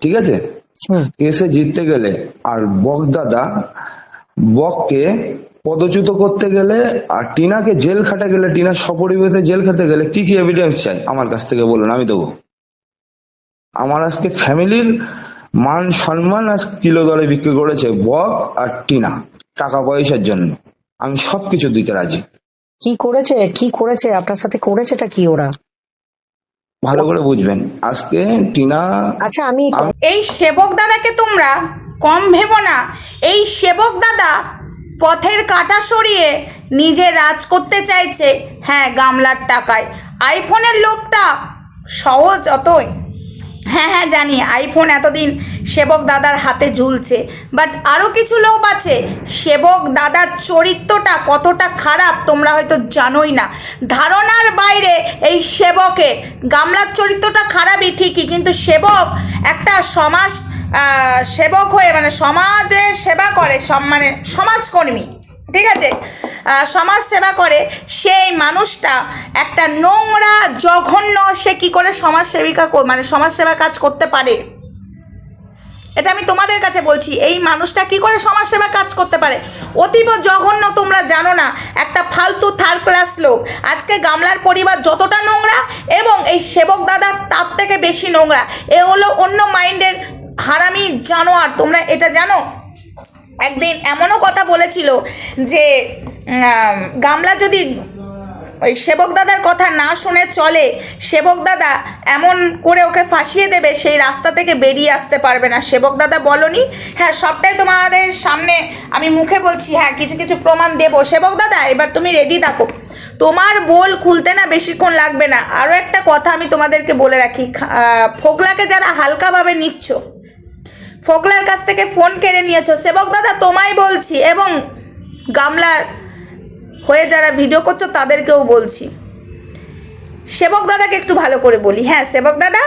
ঠিক আছে? কেসে জিততে গেলে আর বক দাদা বককে পদচ্যুত করতে গেলে আর টিনাকে জেল খাটা গেলে টিনার সপরিবারে জেল খেতে গেলে কি কি এভিডেন্স চাই? আমার কাছ থেকে বলুন আমি দেবো। আমার আজকে ফ্যামিলির মান সম্মান আজ কিলো দরে বিক্রি করেছে বক আর টিনা টাকা পয়সার জন্য। আমি সবকিছু দিতে রাজি। কি করেছে? কি করেছে? আপনার সাথে করেছেটা কি ওরা? ভালো করে বুঝবেন। আজকে টিনা আচ্ছা আমি এই সেবক দাদাকে তোমরা কম ভেবো না। এই সেবক দাদা পথের কাটা সরিয়ে নিজে রাজ করতে চাইছে। হ্যাঁ গামলার টাকায়। আইফোনের লোভটা সহজ অতই। হ্যাঁ হ্যাঁ জানি। আইফোন এতদিন সেবক দাদার হাতে ঝুলছে। বাট আরও কিছু লোভ আছে। সেবক দাদার চরিত্রটা কতটা খারাপ তোমরা হয়তো জানোই না। ধারণার বাইরে এই সেবকের গামলার চরিত্রটা খারাপই ঠিকই, কিন্তু সেবক একটা সমাজ সেবক হয়ে মানে সমাজের সেবা করে মানে সমাজকর্মী, ঠিক আছে? সমাজ সেবা করে, সেই মানুষটা একটা নোংরা, জঘন্য, সে কী করে সমাজ সেবিকা মানে সমাজ সেবা কাজ করতে পারে? এটা আমি তোমাদের কাছে বলছি, এই মানুষটা কি করে সমাজ সেবা কাজ করতে পারে? অতীব জঘন্য তোমরা জানো না, একটা ফালতু থার্ড ক্লাস লোক। আজকে গামলার পরিবার যতটা নোংরা এবং এই সেবক দাদা তার থেকে বেশি নোংরা। এ হলো অন্য মাইন্ডের হারামি জানোয়ার, তোমরা এটা জানো? একদিন এমনও কথা বলেছিল যে গামলা যদি ওই সেবক দাদার কথা না শুনে চলে। সেবক দাদা এমন করে ওকে ফাঁসিয়ে দেবে, সেই রাস্তা থেকে বেরিয়ে আসতে পারবে না। সেবক দাদা বলনি হ্যাঁ সবটাই তোমাদের সামনে আমি মুখে বলছি। হ্যাঁ কিছু কিছু প্রমাণ দেবো। সেবক দাদা, এবার তুমি রেডি থাকো। তোমার বোল খুলতে না বেশিক্ষণ লাগবে না। আরও একটা কথা আমি তোমাদেরকে বলে রাখি। ফোকলাকে যারা হালকাভাবে নিচ্ছ, ফোকলার কাছ থেকে ফোন কেড়ে নিয়েছো, সেবক দাদা তোমায় বলছি, এবং গামলার হয়ে যারা ভিডিও করছ তাদেরকেও বলছি। সেবক দাদাকে একটু ভালো করে বলি। হ্যাঁ সেবক দাদা,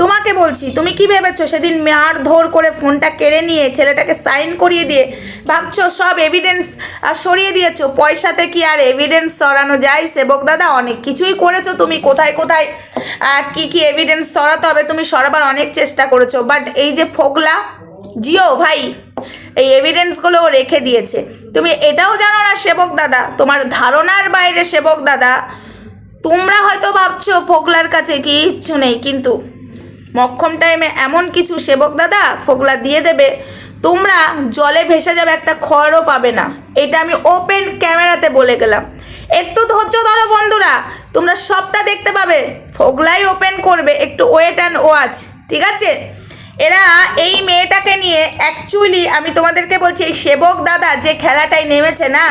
তোমাকে বলছি, তুমি কি ভেবেছো সেদিন মার ধর করে ফোনটা কেড়ে নিয়ে ছেলেটাকে সাইন করিয়ে দিয়ে ভাবছ সব এভিডেন্স আর সরিয়ে দিয়েছ? পয়সাতে কি আর এভিডেন্স সরানো যায়? সেবক দাদা, অনেক কিছুই করেছ তুমি। কোথায় কোথায় কি কি এভিডেন্স সরাতে হবে তুমি সরাবার অনেক চেষ্টা করেছ। বাট এই যে ফোগলা, জিও ভাই এই এভিডেন্সগুলো রেখে দিয়েছে। তুমি এটাও জানো না, সেবক দাদা, তোমার ধারণার বাইরে সেবক দাদা। তোমরা হয়তো ভাবছ ফোকলার কাছে কিচ্ছু নেই, কিন্তু মক্ষম টাইমে এমন কিছু সেবক দাদা ফোকলা দিয়ে দেবে, তোমরা জলে ভেসে যাবে, একটা খড়ও পাবে না। এটা আমি ওপেন ক্যামেরাতে বলে গেলাম। একটু ধৈর্য ধরো বন্ধুরা, তোমরা সবটা দেখতে পাবে। ফোকলাই ওপেন করবে, একটু ওয়েট অ্যান্ড ওয়াচ ঠিক আছে? এরা এই মেয়েটাকে নিয়ে অ্যাকচুয়ালি আমি তোমাদেরকে বলছি, এই সেবক দাদা যে খেলাটায় নেমেছে না,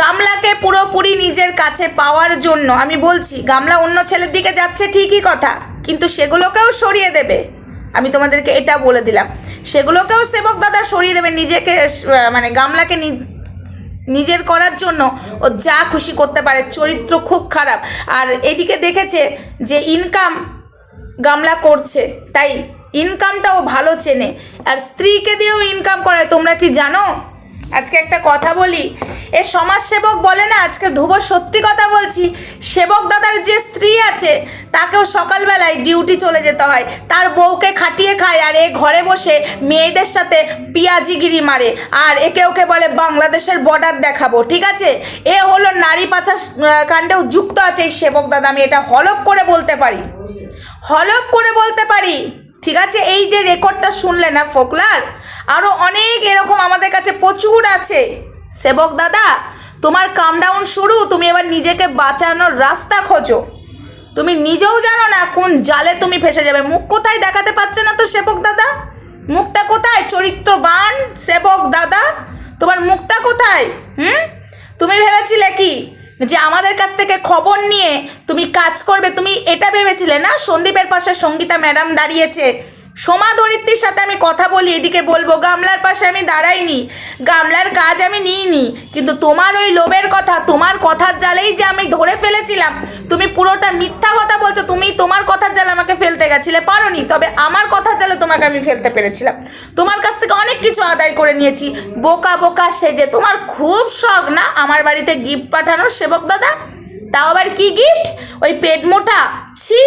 গামলাকে পুরোপুরি নিজের কাছে পাওয়ার জন্য, আমি বলছি, গামলা অন্য ছেলের দিকে যাচ্ছে ঠিকই কথা, কিন্তু সেগুলোকেও সরিয়ে দেবে। আমি তোমাদেরকে এটা বলে দিলাম। সেগুলোকেও সেবক দাদা সরিয়ে দেবে নিজেকে মানে গামলাকে নিজের করার জন্য ও যা খুশি করতে পারে, চরিত্র খুব খারাপ। আর এদিকে দেখেছে যে ইনকাম গামলা করছে। তাই ইনকামটাও ভালো চেনে। আর স্ত্রীকে দিয়েও ইনকাম করায় তোমরা কি জানো? আজকে একটা কথা বলি। এ সমাজসেবক বলে না, আজকে ধ্রুব সত্যি কথা বলছি। সেবক দাদার যে স্ত্রী আছে, তাকেও সকালবেলায় ডিউটি চলে যেতে হয়। তার বউকে খাটিয়ে খায় আর এ ঘরে বসে মেয়েদের সাথে পিয়াজিগিরি মারে। আর একে ওকে বলে, বাংলাদেশের বর্ডার দেখাবো। ঠিক আছে? এ হলো নারী পাচার কাণ্ডেও যুক্ত আছে এই সেবক দাদা। আমি এটা হলপ করে বলতে পারি। হলপ করে বলতে পারি। ঠিক আছে, এই যে রেকর্ডটা শুনলে না ফোকলার? আরও অনেক এরকম আমাদের কাছে প্রচুর আছে। সেবক দাদা, তোমার কাম ডাউন শুরু, তুমি এবার নিজেকে বাঁচানোর রাস্তা খোঁজো। তুমি নিজেও জানো না কোন জালে তুমি ফেসে যাবে। মুখ কোথায় দেখাতে পারছে না তো সেবক দাদা? মুখটা কোথায়? চরিত্রবান সেবক দাদা? তোমার মুখটা কোথায়? হুম? তুমি ভেবেছিলে কি? যে আমাদের কাছ থেকে খবর নিয়ে তুমি কাজ করবে, তুমি এটা ভেবেছিলে না? সন্দীপের পাশে সঙ্গীতা ম্যাডাম দাঁড়িয়েছে। সোমা ধরিত্রীর সাথে আমি কথা বলি, এদিকে বলব, গামলার পাশে আমি দাঁড়াইনি, গামলার কাজ আমি নিইনি। কিন্তু তোমার ওই লোভের কথা, তোমার কথার জালেই যে আমি ধরে ফেলেছিলাম, তুমি পুরোটা মিথ্যা কথা বলছো, তুমি তোমার কথার জালে আমাকে ফেলতে গেছিলে, পারোনি। তবে আমার কথার জালে তোমাকে আমি ফেলতে পেরেছিলাম। তোমার কাছ থেকে অনেক কিছু আদায় করে নিয়েছি। বোকা বোকা সেজে, তোমার খুব শখ না আমার বাড়িতে গিফট পাঠানোর, সেবক দাদা? তাও আবার কি গিফট ওই পেট মোটা, ছি,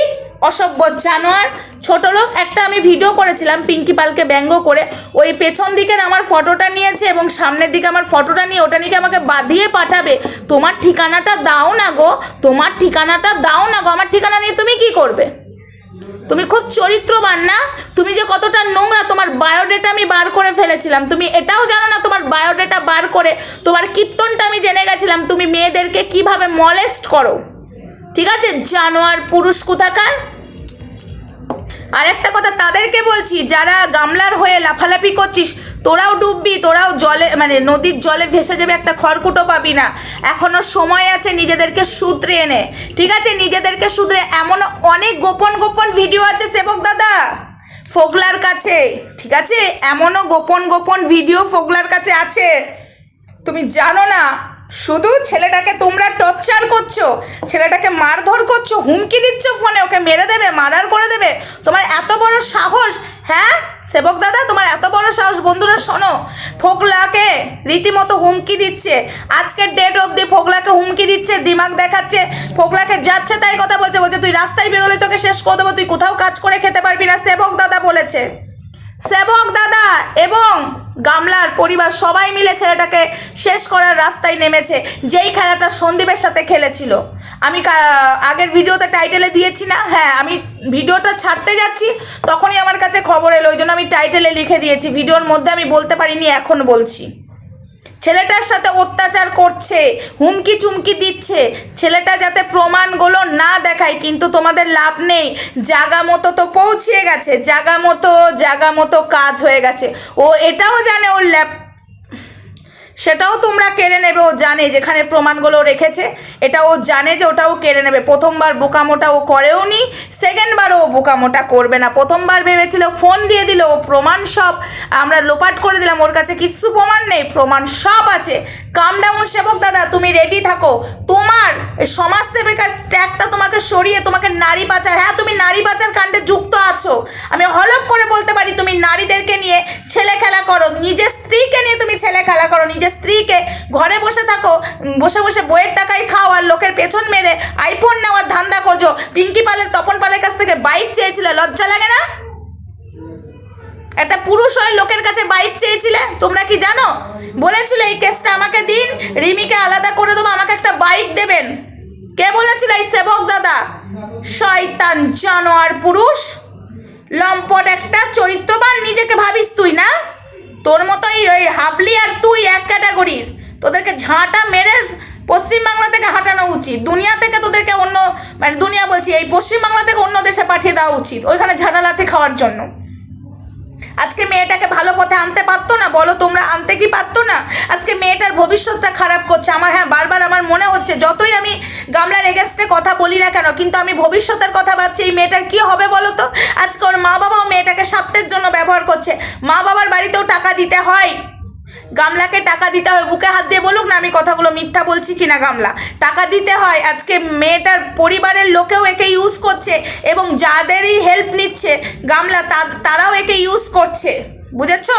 অসভ্য জানোয়ার ছোট লোক, একটা আমি ভিডিও করেছিলাম পিঙ্কি পালকে ব্যঙ্গ করে। ওই পেছন দিকের আমার ফটোটা নিয়েছে এবং সামনের দিকে আমার ফটোটা নিয়ে ওটা নিয়ে আমাকে বাঁধিয়ে পাঠাবে? তোমার ঠিকানাটা দাও না গো, তোমার ঠিকানাটা দাও না গো, আমার ঠিকানা নিয়ে তুমি কি করবে? তুমি খুব চরিত্রবান না? তুমি যে কতটা নোংরা, তোমার বায়োডেটা আমি বার করে ফেলেছিলাম। তুমি এটাও জানো না, তোমার বায়োডেটা বার করে, তোমার কীর্তনটা আমি জেনে গেছিলাম। তুমি মেয়েদেরকে কীভাবে মলেস্ট করো? ঠিক আছে? জানোয়ার, পুরুষ কোথাকার? আর একটা কথা, তাদেরকে বলছি, যারা গামলার হয়ে লাফালাফি করছিস, তোরাও ডুববি, তোরাও জলে মানে নদীর জলে ভেসে যাবে, একটা খড়কুটো পাবি না। এখনও সময় আছে নিজেদেরকে শুধরে এনে। ঠিক আছে? নিজেদেরকে শুধরে। এমন অনেক গোপন গোপন ভিডিও আছে, সেবক দাদা। ফোগলার কাছে। ঠিক আছে? এমনও গোপন গোপন ভিডিও ফোগলার কাছে আছে। তুমি জানো না শুধু ছেলেটাকে তোমরা টর্চার করছ, ছেলেটাকে মারধর করছ, হুমকি দিচ্ছ ফোনে, ওকে মেরে দেবে, মার্ডার করে দেবে। তোমার এত বড় সাহস হ্যাঁ? সেবক দাদা, তোমার এত বড় সাহস, বন্ধুরা, শোনো ফোকলাকে রীতিমতো হুমকি দিচ্ছে। আজকের ডেট অবধি ফোকলাকে হুমকি দিচ্ছে, দিমাগ দেখাচ্ছে ফোকলাকে যাচ্ছে তাই কথা বলছে বলছে, তুই রাস্তায় বেরোলে তোকে শেষ করে দেবো, তুই কোথাও কাজ করে খেতে পারবি না, সেবক দাদা বলেছে। সেবক দাদা, এবং গামলার পরিবার সবাই মিলে ছেলেটাকে শেষ করার রাস্তায় নেমেছে, যেই খেলাটা সন্দীপের সাথে খেলেছিল। আমি আগের ভিডিওতে টাইটেলে দিয়েছি না? হ্যাঁ আমি ভিডিওটা ছাড়তে যাচ্ছি, তখনই আমার কাছে খবর এলো, ওই জন্য আমি টাইটেলে লিখে দিয়েছি। ভিডিওর মধ্যে আমি বলতে পারিনি, এখন বলছি। ছেলেটার সাথে অত্যাচার করছে, হুমকি চুমকি দিচ্ছে। ছেলেটা যাতে প্রমাণগুলো না দেখায়, কিন্তু তোমাদের লাভ নেই। জাগা মতো তো পৌঁছিয়ে গেছে, জাগা মতো জাগা মতো কাজ হয়ে গেছে। ও এটাও জানে ওর ল্যাপ সেটাও তোমরা কেড়ে নেবে, ও জানে যেখানে প্রমাণগুলো রেখেছে। এটা ও জানে যে ওটাও কেড়ে নেবে। প্রথমবার বোকামোটা ও করেও নি, সেকেন্ডবার ও বোকামোটা করবে না। প্রথমবার ভেবেছিল, ফোন দিয়ে দিল, ও প্রমাণ সব। আমরা লোপাট করে দিলাম, ওর কাছে কিচ্ছু প্রমাণ নেই, প্রমাণ সব আছে। কাম ডাউন সেবক দাদা, তুমি রেডি থাকো। তোমার এই সমাজ সেবিকার ট্যাগটা তোমাকে সরিয়ে, তোমাকে নারী পাচার হ্যাঁ তুমি নারী পাচার কাণ্ডে যুক্ত আছো। আমি হলপ করে বলতে পারি, তুমি নারীদেরকে নিয়ে ছেলে খেলা করো, নিজের স্ত্রীকে নিয়ে তুমি ছেলে খেলা করো, নিজের স্ত্রীকে ঘরে বসে থাকো বসে বসে বইয়ের টাকায় খাও আর লোকের পেছন মেরে আইফোন নেওয়ার ধান্দা করছ পিঙ্কি পালের, তপন পালের কাছ থেকে বাইক চেয়েছিলে, লজ্জা লাগে না? একটা পুরুষ হয়ে লোকের কাছে বাইক চেয়েছিলে? তোমরা কি জানো? বলেছিল এই কেসটা আমাকে দিন, রিমিকে আলাদা করে দেবো, আমাকে একটা বাইক দেবেন। কে বলেছিল এই সেবক দাদা? শয়তান জানোয়ার পুরুষ। লম্পট একটা, চরিত্রবান নিজেকে ভাবিস তুই, না? তোর মতোই ওই হাবলি আর তুই এক ক্যাটাগরির। তোদেরকে ঝাঁটা মেরে পশ্চিমবাংলা থেকে হাঁটানো উচিত। দুনিয়া থেকে তোদেরকে অন্য মানে দুনিয়া বলছি, এই পশ্চিমবাংলা থেকে অন্য দেশে পাঠিয়ে দেওয়া উচিত। ওইখানে ঝাঁটা লাথি খাওয়ার জন্য। আজকে মেয়েটাকে ভালো পথে আনতে পারতো না? বলো তোমরা, আনতে কি পারতো না? আজকে মেয়েটার ভবিষ্যৎটা খারাপ করছে। আমার হ্যাঁ বারবার আমার মনে হচ্ছে, যতই আমি গামলার এগেনস্টে কথা বলি না কেন, কিন্তু আমি ভবিষ্যতের কথা ভাবছি, এই মেয়েটার কী হবে বলো তো? আজকে ওর মা বাবাও মেয়েটাকে স্বার্থের জন্য ব্যবহার করছে। মা বাবার বাড়িতেও টাকা দিতে হয়। গামলাকে টাকা দিতে হয়, বুকে হাত দিয়ে বলুক না আমি কথাগুলো মিথ্যা বলছি কিনা গামলা। টাকা দিতে হয়, আজকে মেয়েটার পরিবারের লোকেও একে ইউজ করছে এবং যাদেরই হেল্প নিচ্ছে, গামলা তারাও একে ইউজ করছে। বুঝেছ?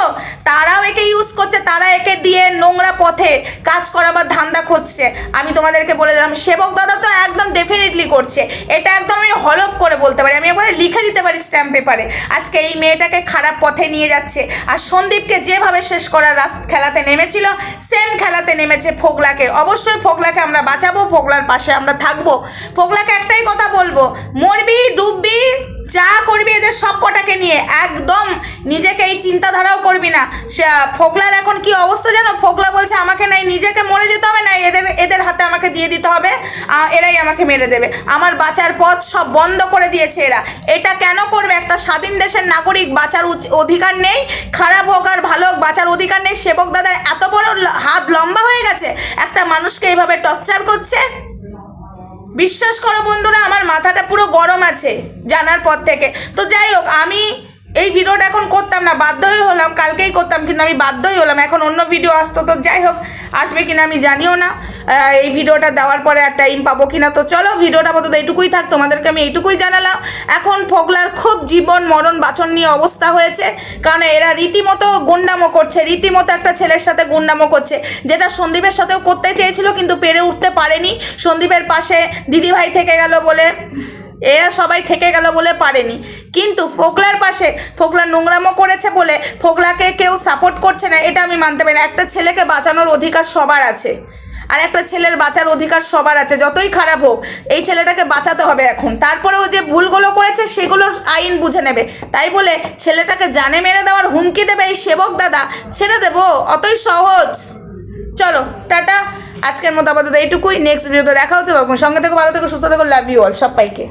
তারাও একে ইউজ করছে, তারা একে দিয়ে নোংরা পথে কাজ করাবার ধান্দা খুঁজছে। আমি তোমাদেরকে বলে দিলাম, সেবক দাদা তো একদম ডেফিনেটলি করছে। এটা একদম আমি হলপ করে বলতে পারি। আমি একবারে লিখে দিতে পারি স্ট্যাম্প পেপারে আজকে এই মেয়েটাকে খারাপ পথে নিয়ে যাচ্ছে। আর সন্দীপকে যেভাবে শেষ করার খেলাতে নেমেছিল সেম খেলাতে নেমেছে ফোগলাকে। অবশ্যই ফোগলাকে আমরা বাঁচাবো, ফোগলার পাশে আমরা থাকব। ফোগলাকে একটাই কথা বলব, মরবি, ডুববি যা করবি এদের সব কটাকে নিয়ে, একদম নিজেকে এই চিন্তাধারাও করবি না। সে ফোগলার এখন কি অবস্থা জানো? ফোগলা বলছে আমাকে নাই, নিজেকে মরে যেতে হবে না এদের এদের হাতে আমাকে দিয়ে দিতে হবে এরাই আমাকে মেরে দেবে। আমার বাঁচার পথ সব বন্ধ করে দিয়েছে এরা। এটা কেন করবে? একটা স্বাধীন দেশের নাগরিক বাঁচার অধিকার নেই, খারাপ হোক আর ভালো হোক, বাঁচার অধিকার নেই। সেবক দাদার এত বড় হাত লম্বা হয়ে গেছে, একটা মানুষকে এইভাবে টর্চার করছে? বিশ্বাস করো বন্ধুরা, আমার মাথাটা পুরো গরম আছে জানার পর থেকে। তো যাই হোক, আমি এই ভিডিওটা এখন করতাম না, বাধ্যই হলাম, কালকেই করতাম, কিন্তু আমি বাধ্যই হলাম। এখন অন্য ভিডিও আসতো, তো যাই হোক, আসবে কিনা আমি জানিও না। এই ভিডিওটা দেওয়ার পরে আর টাইম পাবো কিনা, তো চলো ভিডিওটা আপাতত এইটুকুই থাক, তোমাদেরকে আমি এইটুকুই জানালাম। এখন ফোগলার খুব জীবন মরণ বাচন নিয়ে অবস্থা হয়েছে, কারণ এরা রীতিমতো গুন্ডামো করছে, রীতিমতো একটা ছেলের সাথে গুন্ডামো করছে, যেটা সন্দীপের সাথেও করতে চেয়েছিল, কিন্তু পেরে উঠতে পারেনি। সন্দীপের পাশে দিদিভাই থেকে গেল বলে এরা সবাই থেকে গেল বলে পারেনি। কিন্তু ফোকলার পাশে ফোকলা নোংরামো করেছে বলে ফোকলাকে কেউ সাপোর্ট করছে না, এটা আমি মানতে পারি একটা ছেলেকে বাঁচানোর অধিকার সবার আছে। আর একটা ছেলের বাঁচার অধিকার সবার আছে, যতই খারাপ হোক, এই ছেলেটাকে বাঁচাতে হবে এখন। তারপরেও যে ভুলগুলো করেছে সেগুলো আইন বুঝে নেবে। তাই বলে ছেলেটাকে জানে মেরে দেওয়ার হুমকি দেবে এই সেবক দাদা, ছেড়ে দেবো, অতই সহজ। চলো, টাটা। আজকের মতো আপাতত এইটুকুই। নেক্সট ভিডিওতে দেখা হচ্ছে তখন সঙ্গে থেকে, ভালো থেকে, সুস্থ থেকো লাভ ইউ অল সবাইকে।